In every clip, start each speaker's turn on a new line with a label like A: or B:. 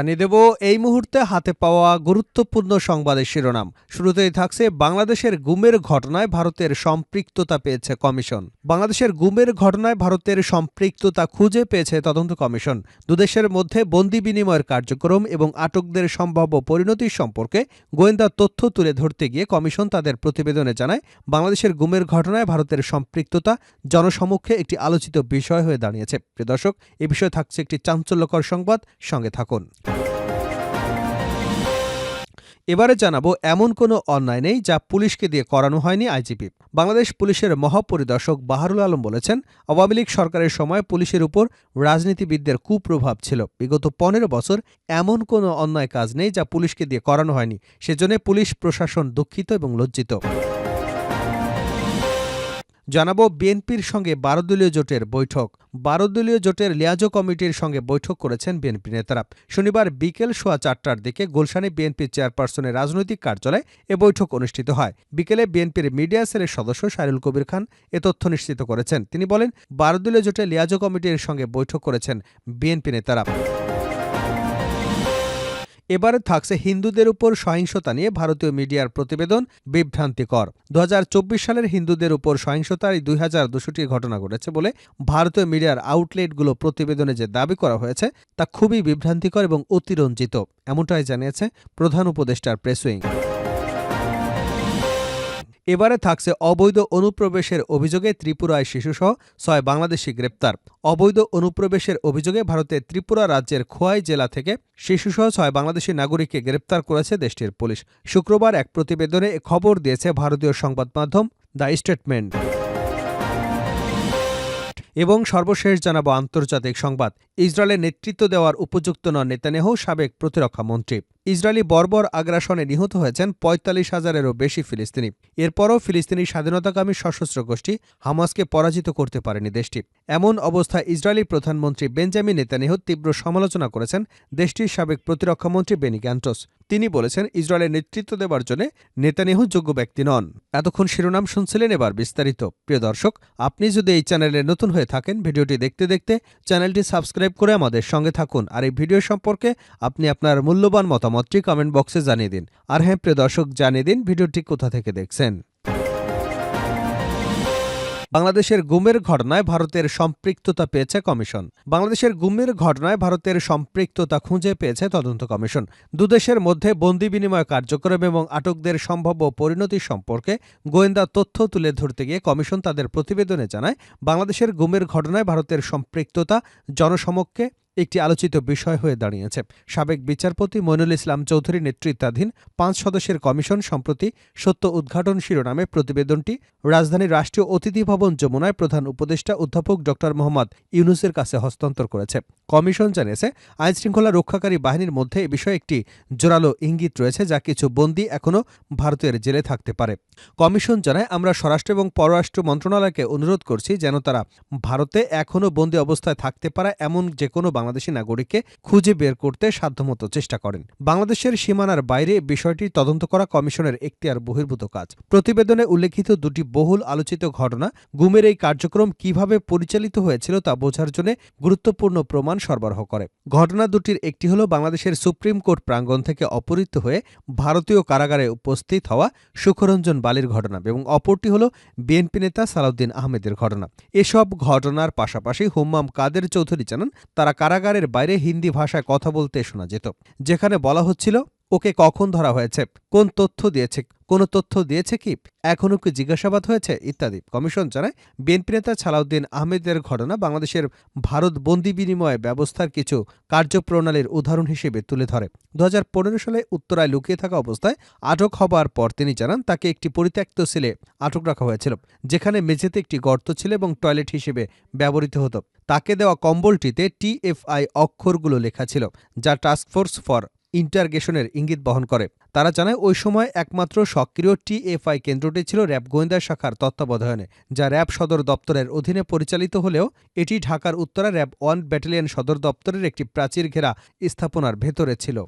A: জানিয়ে দেব, এই মুহূর্তে হাতে পাওয়া গুরুত্বপূর্ণ সংবাদের শিরোনাম। শুরুতেই থাকছে বাংলাদেশের গুমের ঘটনায় ভারতের সম্পৃক্ততা পেয়েছে কমিশন। বাংলাদেশের গুমের ঘটনায় ভারতের সম্পৃক্ততা খুঁজে পেয়েছে তদন্ত কমিশন। দুদেশের মধ্যে বন্দি বিনিময়ের কার্যক্রম এবং আটকদের সম্ভাব্য পরিণতি সম্পর্কে গোয়েন্দা তথ্য তুলে ধরতে গিয়ে কমিশন তাদের প্রতিবেদনে জানায়, বাংলাদেশের গুমের ঘটনায় ভারতের সম্পৃক্ততা জনসমক্ষে একটি আলোচিত বিষয় হয়ে দাঁড়িয়েছে। প্রিয় দর্শক, এ বিষয়ে থাকছে একটি চাঞ্চল্যকর সংবাদ, সঙ্গে থাকুন। এবারে জানাব এমন কোনো অন্যায় নেই যা পুলিশকে দিয়ে করানো হয়নি আইজিপি। বাংলাদেশ পুলিশের মহাপরিদর্শক বাহারুল আলম বলেছেন, আওয়ামী লীগ সরকারের সময় পুলিশের উপর রাজনীতিবিদদের কুপ্রভাব ছিল। বিগত পনেরো বছর এমন কোনো অন্যায় কাজ নেই যা পুলিশকে দিয়ে করানো হয়নি। সেজন্য পুলিশ প্রশাসন দুঃখিত এবং লজ্জিত। জানাব বিএনপির সঙ্গে বারো দলীয় জোটের বৈঠক। বারো দলীয় জোটের লিয়াজো কমিটির সঙ্গে বৈঠক করেছেন বিএনপি নেতারা। শনিবার বিকেল সোয়া চারটার দিকে গুলশানে বিএনপি চেয়ারপারসনের রাজনৈতিক কার্যালয়ে এ বৈঠক অনুষ্ঠিত হয়। বিকেলে বিএনপির মিডিয়া সেলের সদস্য সাইরুল কবির খান এ তথ্য নিশ্চিত করেছেন। তিনি বলেন বারো দলীয় জোটের লিয়াজো কমিটির সঙ্গে বৈঠক করেছেন বিএনপি নেতারা। এবারে থাকছে হিন্দুদের উপর সহিংসতা নিয়ে ভারতীয় মিডিয়ার প্রতিবেদন বিভ্রান্তিকর। দু হাজার চব্বিশ সালের হিন্দুদের উপর সহিংসতার এই দুই হাজার ঘটনা ঘটেছে বলে ভারতীয় মিডিয়ার আউটলেটগুলো প্রতিবেদনে যে দাবি করা হয়েছে, তা খুবই বিভ্রান্তিকর এবং অতিরঞ্জিত, এমনটাই জানিয়েছে প্রধান উপদেষ্টার প্রেসউইং এবারে থাকছে অবৈধ অনুপ্রবেশের অভিযোগে ত্রিপুরায় শিশুসহ ছয় বাংলাদেশি গ্রেপ্তার। অবৈধ অনুপ্রবেশের অভিযোগে ভারতের ত্রিপুরা রাজ্যের খোয়াই জেলা থেকে শিশুসহ ছয় বাংলাদেশি নাগরিককে গ্রেপ্তার করেছে দেশটির পুলিশ। শুক্রবার এক প্রতিবেদনে খবর দিয়েছে ভারতীয় সংবাদ মাধ্যম দ্য স্টেটমেন্ট। এবং সর্বশেষ জানাব আন্তর্জাতিক সংবাদ। ইসরায়েলের নেতৃত্ব দেওয়ার উপযুক্ত নন নেতানেহ সাবেক প্রতিরক্ষা মন্ত্রী। ইসরায়েলি বর্বর আগ্রাসনে নিহত হয়েছেন পঁয়তাল্লিশ হাজারেরও বেশি ফিলিস্তিনি। এরপরও ফিলিস্তিনি স্বাধীনতাকামী সশস্ত্র গোষ্ঠী হামাসকে পরাজিত করতে পারেনি দেশটি। এমন অবস্থায় ইসরায়েলি প্রধানমন্ত্রী বেঞ্জামিন নেতানিয়াহু তীব্র সমালোচনা করেছেন দেশটির সাবেক প্রতিরক্ষামন্ত্রী বেনি গ্যান্টোস। তিনি বলেছেন, ইসরায়েলের নেতৃত্ব দেবার জন্য নেতানিয়াহু যোগ্য ব্যক্তি নন। এতক্ষণ শিরোনাম শুনছিলেন এবার বিস্তারিত। প্রিয় দর্শক, আপনি যদি এই চ্যানেলে নতুন হয়ে থাকেন, ভিডিওটি দেখতে দেখতে চ্যানেলটি সাবস্ক্রাইব করে আমাদের সঙ্গে থাকুন। আর এই ভিডিও সম্পর্কে আপনি আপনার মূল্যবান মতামতটি কমেন্ট বক্সে জানিয়ে দিন। আর হ্যাঁ প্রিয় দর্শক, জানিয়ে দিন ভিডিওটি কোথা থেকে দেখছেন। বাংলাদেশের গুমের ঘটনায় ভারতের সম্পৃক্ততা পেয়েছে কমিশন। বাংলাদেশের গুমের ঘটনায় ভারতের সম্পৃক্ততা খুঁজে পেয়েছে তদন্ত কমিশন। দুদেশের মধ্যে বন্দি বিনিময় কার্যক্রম এবং আটকদের সম্ভাব্য পরিণতি সম্পর্কে গোয়েন্দা তথ্য তুলে ধরতে গিয়ে কমিশন তাদের প্রতিবেদনে জানায়, বাংলাদেশের গুমের ঘটনায় ভারতের সম্পৃক্ততা জনসমক্ষে একটি আলোচিত বিষয় হয়ে দাঁড়িয়েছে। সাবেক বিচারপতি মইনুল ইসলাম চৌধুরী নেতৃত্বাধীন পাঁচ সদস্যের কমিশন সম্প্রতি সত্য উদ্ঘাটন শিরোনামে প্রতিবেদনটি রাজধানীর রাষ্ট্রীয় অতিথি ভবন যমুনায় প্রধান উপদেষ্টা অধ্যাপক ড মোহাম্মদ ইউনুসের কাছে হস্তান্তর করেছে। কমিশন জানিয়েছে, আইনশৃঙ্খলা রক্ষাকারী বাহিনীর মধ্যে এ বিষয়ে একটি জোরালো ইঙ্গিত রয়েছে যা কিছু বন্দী এখনও ভারতের জেলে থাকতে পারে। কমিশন জানায়, আমরা স্বরাষ্ট্র এবং পররাষ্ট্র মন্ত্রণালয়কে অনুরোধ করছি যেন তারা ভারতে এখনও বন্দী অবস্থায় থাকতে পারা এমন যে কোনো বাংলাদেশি নাগরিককে খুঁজে বের করতে সাধ্যমতো চেষ্টা করেন। বাংলাদেশের সীমানার বাইরে বিষয়টি তদন্ত করা কমিশনের এখতিয়ার বহির্ভূত কাজ। প্রতিবেদনে উল্লেখিত দুটি বহুল আলোচিত ঘটনা, গুমের এই কার্যক্রম কীভাবে পরিচালিত হয়েছিল তা বোঝার জন্য গুরুত্বপূর্ণ প্রমাণ সরবরাহ করে। ঘটনা দুটির একটি হল বাংলাদেশের সুপ্রিম কোর্ট প্রাঙ্গণ থেকে অপহৃত হয়ে ভারতীয় কারাগারে উপস্থিত হওয়া সুখরঞ্জন বালির ঘটনা এবং অপরটি হল বিএনপি নেতা সালাউদ্দিন আহমেদের ঘটনা। এসব ঘটনার পাশাপাশি হুম্মাম কাদের চৌধুরী জানান, তারা কারাগারের বাইরে হিন্দি ভাষায় কথা বলতে শোনা যেত। যেখানে বলা হচ্ছিল ওকে কখন ধরা হয়েছে? কোন তথ্য দিয়েছে? কোনো তথ্য দিয়েছে কি? এখনও কি জিজ্ঞাসাবাদ হয়েছে? ইত্যাদি। কমিশন জানায়, বিএনপি নেতা ছালাউদ্দিন আহমেদের ঘটনা বাংলাদেশের ভারত বন্দি বিনিময় ব্যবস্থার কিছু কার্যপ্রণালীর উদাহরণ হিসেবে তুলে ধরে। দুহাজার পনেরো সালে উত্তরায় লুকিয়ে থাকা অবস্থায় আটক হবার পর তিনি জানান, তাকে একটি পরিত্যক্ত সেলে আটক রাখা হয়েছিল, যেখানে মেঝেতে একটি গর্ত ছিল এবং টয়লেট হিসেবে ব্যবহৃত হতো। তাকে দেওয়া কম্বলটিতে টিএফআই অক্ষরগুলো লেখা ছিল, যা টাস্কফোর্স ফর ইন্টারগেশনের ইঙ্গিত বহন করে। তারা জানায়, ওই সময় একমাত্র সক্রিয় টিএফআই কেন্দ্রটি ছিল র্যাব গোয়েন্দা শাখার তত্ত্বাবধানে, যা র্যাব সদর দপ্তরের অধীনে পরিচালিত হলেও এটি ঢাকার উত্তরা র্যাব ওয়ান ব্যাটালিয়ন সদর দপ্তরের একটি প্রাচীর ঘেরা স্থাপনার ভেতরে ছিল।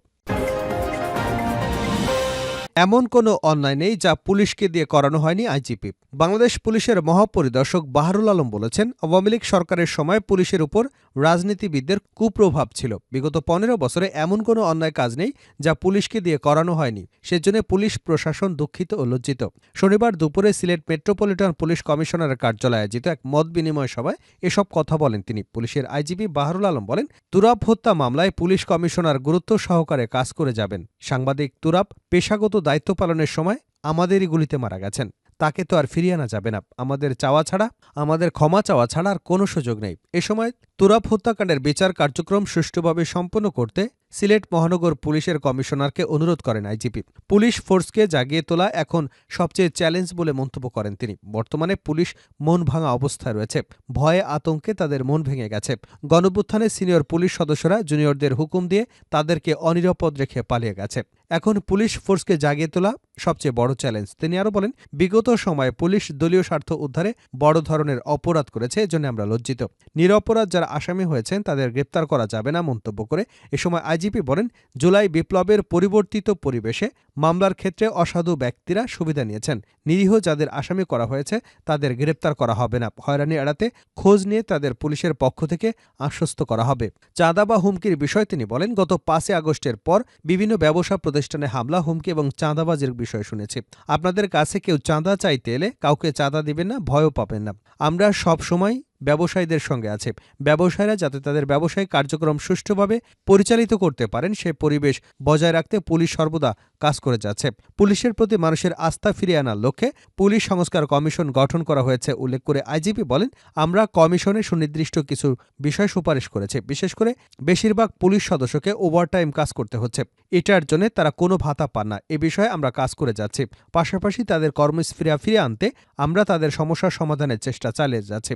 A: এমন কোনো অন্যায় নেই যা পুলিশকে দিয়ে করানো হয়নি আইজিপি। বাংলাদেশ পুলিশের মহাপরিদর্শক বাহারুল আলম বলেছেন, আওয়ামী লীগ সরকারের সময় পুলিশের উপর রাজনীতিবিদদের কুপ্রভাব ছিল। বিগত পনেরো বছরে এমন কোনো অন্যায় কাজ নেই যা পুলিশকে দিয়ে করানো হয়নি। সেজন্য পুলিশ প্রশাসন দুঃখিত ও লজ্জিত। শনিবার দুপুরে সিলেট মেট্রোপলিটন পুলিশ কমিশনারের কার্যালয়ে আয়োজিত এক মত বিনিময় সভায় এসব কথা বলেন তিনি। পুলিশের আইজিপি বাহারুল আলম বলেন তুরাব হত্যা মামলায় পুলিশ কমিশনার গুরুত্ব সহকারে কাজ করে যাবেন। সাংবাদিক তুরাব পেশাগত দায়িত্ব পালনের সময় আমাদেরই গুলিতে মারা গেছেন। তাকে তো আর ফিরিয়ে আনা যাবে না। আমাদের চাওয়া ছাড়া, আমাদের ক্ষমা চাওয়া ছাড়া আর কোনো সুযোগ নেই। এ সময় তুরাপ হত্যাকাণ্ডের বিচার কার্যক্রম সুষ্ঠুভাবে সম্পন্ন করতে সিলেট মহানগর পুলিশের কমিশনারকে অনুরোধ করেন আইজিপি। পুলিশ ফোর্সকে জাগিয়ে তোলা এখন সবচেয়ে চ্যালেঞ্জ বলে মন্তব্য করেন তিনি। বর্তমানে পুলিশ মন ভাঙা অবস্থায় রয়েছে। ভয়ে আতঙ্কে তাদের মন ভেঙে গেছে। গণভ্যুত্থানে সিনিয়র পুলিশ সদস্যরা জুনিয়রদের হুকুম দিয়ে তাদেরকে অনিরাপদ রেখে পালিয়ে গেছে। এখন পুলিশ ফোর্সকে জাগিয়ে তোলা সবচেয়ে বড় চ্যালেঞ্জ। তিনি আরও বলেন, বিগত সময়ে পুলিশ দলীয় স্বার্থ উদ্ধারে বড় ধরনের অপরাধ করেছে এজন্য আমরা লজ্জিত। নিরপরাধ যারা আসামি হয়েছেন তাদের গ্রেপ্তার করা যাবে না মন্তব্য করে এ সময় আইজিপি বলেন, জুলাই বিপ্লবের পরিবর্তিত পরিবেশে মামলার ক্ষেত্রে অসাধু ব্যক্তিরা সুবিধা নিয়েছেন। নিরীহ যাদের আসামি করা হয়েছে, তাদের গ্রেপ্তার করা হবে না। হয়রানি এড়াতে খোঁজ নিয়ে তাদের পুলিশের পক্ষ থেকে আশ্বস্ত করা হবে। চাঁদা বা হুমকির বিষয় তিনি বলেন, গত পাঁচই আগস্টের পর বিভিন্ন ব্যবসা প্রতিষ্ঠানে হামলা, হুমকি এবং চাঁদাবাজির বিষয় শুনেছি। আপনাদের কাছে কেউ চাঁদা চাইতে এলে কাউকে চাঁদা দিবেন না, ভয়ও পাবেন না। আমরা সব সময় ব্যবসায়ীদের সঙ্গে আছে। ব্যবসায়ীরা যাতে তাদের ব্যবসায়িক কার্যক্রম সুষ্ঠুভাবে পরিচালিত করতে পারেন, সে পরিবেশ বজায় রাখতে পুলিশ সর্বদা কাজ করে যাচ্ছে। পুলিশের প্রতি মানুষের আস্থা ফিরিয়ে আনার লক্ষ্যে পুলিশ সংস্কার কমিশন গঠন করা হয়েছে, উল্লেখ করে আইজিপি বলেন, আমরা কমিশনে সুনির্দিষ্ট কিছু বিষয় সুপারিশ করেছে। বিশেষ করে বেশিরভাগ পুলিশ সদস্যকে ওভারটাইম কাজ করতে হচ্ছে। এটার জন্য তারা কোনো ভাতা পান না। এ বিষয়ে আমরা কাজ করে যাচ্ছি। পাশাপাশি তাদের কর্মস্ফিরা ফিরে আনতে আমরা তাদের সমস্যার সমাধানের চেষ্টা চালিয়ে যাচ্ছি।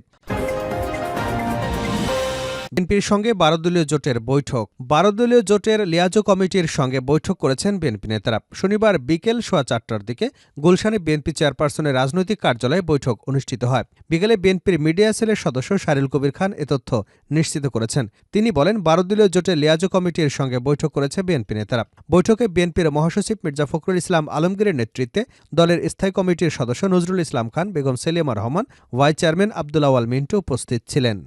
A: বিএনপির সঙ্গে বারো দলীয় জোটের বৈঠক। বারো দলীয় জোটের লিয়াজো কমিটির সঙ্গে বৈঠক করেছেন বিএনপি নেতারা। শনিবার বিকেল সোয়া চারটার দিকে গুলশানে বিএনপি চেয়ারপারসনের রাজনৈতিক কার্যালয়ে বৈঠক অনুষ্ঠিত হয়। বিকেলে বিএনপির মিডিয়া সেলের সদস্য শারিল কবির খান এ তথ্য নিশ্চিত করেছেন। তিনি বলেন বারো দলীয় জোটের লিয়াজো কমিটির সঙ্গে বৈঠক করেছে বিএনপি নেতারা। বৈঠকে বিএনপির মহাসচিব মির্জা ফখরুল ইসলাম আলমগীরের নেতৃত্বে দলের স্থায়ী কমিটির সদস্য নজরুল ইসলাম খান, বেগম সেলিমা রহমান ওয়াই চেয়ারম্যান আব্দুল আওয়াল মিন্টু উপস্থিত ছিলেন।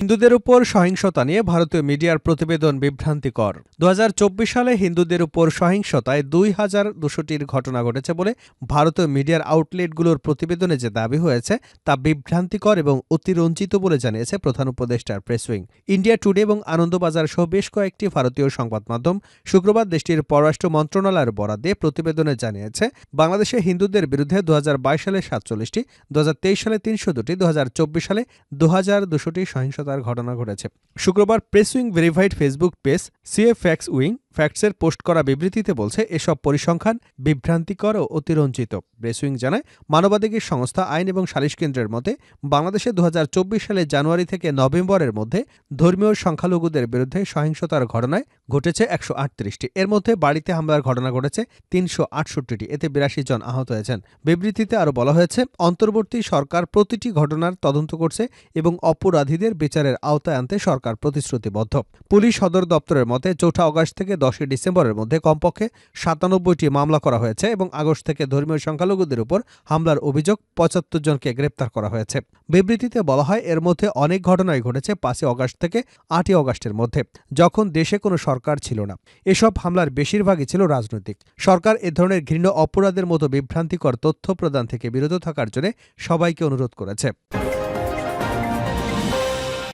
A: হিন্দুদের উপর সহিংসতা নিয়ে ভারতীয় মিডিয়ার প্রতিবেদন বিভ্রান্তিকর। দু সালে হিন্দুদের উপর সহিংসতায় দুই হাজার দুশোটির ঘটনা ঘটেছে বলে ভারতীয় মিডিয়ার আউটলেটগুলোর প্রতিবেদনে যে দাবি হয়েছে, তা বিভ্রান্তিকর এবং অতিরঞ্জিত বলে জানিয়েছে প্রধান উপদেষ্টার প্রেস উইং। ইন্ডিয়া টুডে এবং আনন্দবাজার সহ বেশ কয়েকটি ভারতীয় সংবাদ মাধ্যম শুক্রবার দেশটির পররাষ্ট্র মন্ত্রণালয়ের বরাদ্দে প্রতিবেদনে জানিয়েছে, বাংলাদেশে হিন্দুদের বিরুদ্ধে দু হাজার বাইশ সালে সাতচল্লিশটি দু হাজার তেইশ সালে তিনশো দুটি দু হাজার চব্বিশ সালে দু হাজার দুশোটি ঘটনা ঘটেছে। শুক্রবার press wing verified Facebook page CA facts wing ফ্যাক্টসের post করা বিবৃতিতে বলছে, এসব পরিসংখ্যান বিভ্রান্তিকর ও অতিরঞ্জিত। প্রেসউইং জানায়, মানবাধিকার সংস্থা আইন এবং সালিশ কেন্দ্রের মতে, বাংলাদেশে দু সালের জানুয়ারি থেকে নভেম্বরের মধ্যে ধর্মীয় সংখ্যালঘুদের বিরুদ্ধে সহিংসতার ঘটনায় ঘটেছে একশো আটত্রিশটি। এর মধ্যে বাড়িতে হামলার ঘটনা ঘটেছে তিনশো আটষট্টিটি। এতে বিরাশি জন আহত হয়েছেন। বিবৃতিতে আরও বলা হয়েছে, অন্তর্বর্তী সরকার প্রতিটি ঘটনার তদন্ত করছে এবং অপরাধীদের বিচারের আওতায় আনতে সরকার প্রতিশ্রুতিবদ্ধ। পুলিশ সদর দপ্তরের মতে, চৌঠা অগাস্ট থেকে দশই ডিসেম্বরের মধ্যে কমপক্ষে সাতানব্বইটি মামলা করা হয়েছে এবং আগস্ট থেকে ধর্মীয় সংখ্যালঘুদের উপর হামলার অভিযোগ পঁচাত্তর জনকে গ্রেপ্তার করা হয়েছে। বিবৃতিতে বলা হয়, এর মধ্যে অনেক ঘটনাই ঘটেছে পাঁচই অগস্ট থেকে আটই অগস্টের মধ্যে, যখন দেশে কোনো সরকার ছিল না। এসব হামলার বেশিরভাগই ছিল রাজনৈতিক। সরকার এ ধরনের ঘৃণ্য অপরাধের মতো বিভ্রান্তিকর তথ্য প্রদান থেকে বিরত থাকার জন্য সবাইকে অনুরোধ করেছে।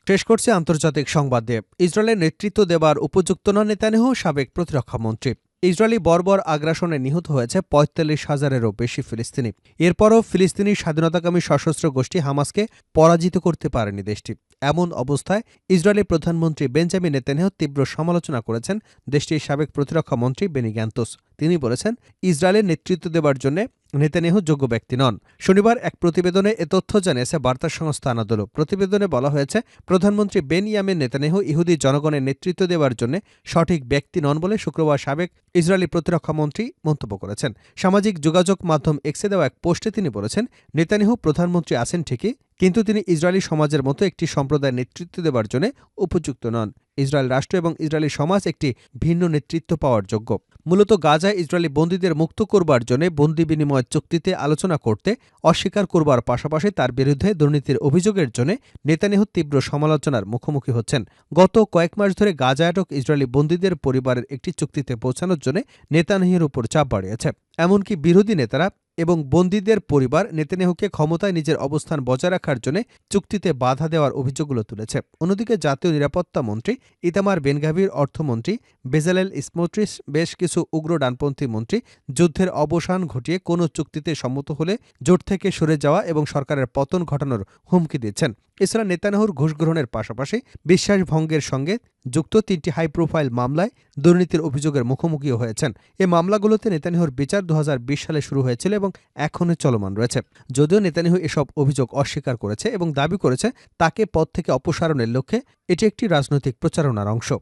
A: শেষ করছে আন্তর্জাতিক সংবাদ দিয়ে ইসরায়েলের নেতৃত্ব দেবার উপযুক্ত নন নেতানিয়াহু, সাবেক প্রতিরক্ষামন্ত্রী ইসরায়েলি বর্বর আগ্রাসনে নিহত হয়েছে পঁয়তাল্লিশ হাজারেরও বেশি ফিলিস্তিনি। এরপরও ফিলিস্তিনি স্বাধীনতাকামী সশস্ত্র গোষ্ঠী হামাসকে পরাজিত করতে পারেনি দেশটি। এমন অবস্থায় ইসরায়েলি প্রধানমন্ত্রী বেঞ্জামিন নেতানিয়াহু তীব্র সমালোচনা করেছেন দেশটির সাবেক প্রতিরক্ষা মন্ত্রী বেনি গ্যান্তোস তিনি বলেছেন, ইসরায়েলের নেতৃত্ব দেবার জন্য নেতানিয়াহু যোগ্য ব্যক্তি নন। শনিবার এক প্রতিবেদনে এ তথ্য জানিয়েছে বার্তা সংস্থা আনাদোলো। প্রতিবেদনে বলা হয়েছে, প্রধানমন্ত্রী বেন ইয়ামেন নেতানিয়াহু ইহুদি জনগণের নেতৃত্ব দেওয়ার জন্য সঠিক ব্যক্তি নন বলে শুক্রবার সাবেক ইসরায়েলি প্রতিরক্ষা মন্ত্রী মন্তব্য করেছেন। সামাজিক যোগাযোগ মাধ্যম এক্সে দেওয়া এক পোস্টে তিনি বলেছেন, নেতানিয়াহু প্রধানমন্ত্রী আছেন ঠিকই, কিন্তু তিনি ইসরায়েলি সমাজের মতো একটি সম্প্রদায়ের নেতৃত্ব দেবার জন্য উপযুক্ত নন। ইসরায়েল রাষ্ট্র এবং ইসরায়েলি সমাজ একটি ভিন্ন নেতৃত্ব পাওয়ার যোগ্য। মূলত গাজায় ইসরায়েলি বন্দীদের মুক্ত করবার জন্য বন্দি বিনিময় চুক্তিতে আলোচনা করতে অস্বীকার করবার পাশাপাশি তার বিরুদ্ধে দুর্নীতির অভিযোগের জন্য নেতানিয়াহু তীব্র সমালোচনার মুখোমুখি হচ্ছেন। গত কয়েক মাস ধরে গাজা আটক ইসরায়েলি বন্দীদের পরিবারের একটি চুক্তিতে পৌঁছানোর জন্য নেতানিয়াহুর উপর চাপ বাড়িয়েছে। এমনকি বিরোধী নেতারা এবং বন্দীদের পরিবার নেতেনেহুকে ক্ষমতায় নিজের অবস্থান বজায় রাখার জন্য চুক্তিতে বাধা দেওয়ার অভিযোগগুলো তুলেছে। অন্যদিকে জাতীয় নিরাপত্তা মন্ত্রী ইতামার বেনগাভির অর্থমন্ত্রী বেজালেল ইসমোট্রিস বেশ কিছু উগ্র ডানপন্থী মন্ত্রী যুদ্ধের অবসান ঘটিয়ে কোনো চুক্তিতে সম্মত হলে জোট থেকে সরে যাওয়া এবং সরকারের পতন ঘটানোর হুমকি দিচ্ছেন। এছাড়া নেতানাহুর ঘুষ গ্রহণের পাশাপাশি বিশ্বাসভঙ্গের সঙ্গে যুক্ত তিনটি হাই প্রোফাইল মামলায় দুর্নীতির অভিযোগের মুখোমুখিও হয়েছেন। এ মামলাগুলোতে নেতানিহুর বিচার দু হাজার বিশ সালে শুরু হয়েছিল এবং এখনও চলমান রয়েছে। যদিও নেতানিহু এসব অভিযোগ অস্বীকার করেছে এবং দাবি করেছে, তাকে পদ থেকে অপসারণের লক্ষ্যে এটি একটি রাজনৈতিক প্রচারণার অংশ।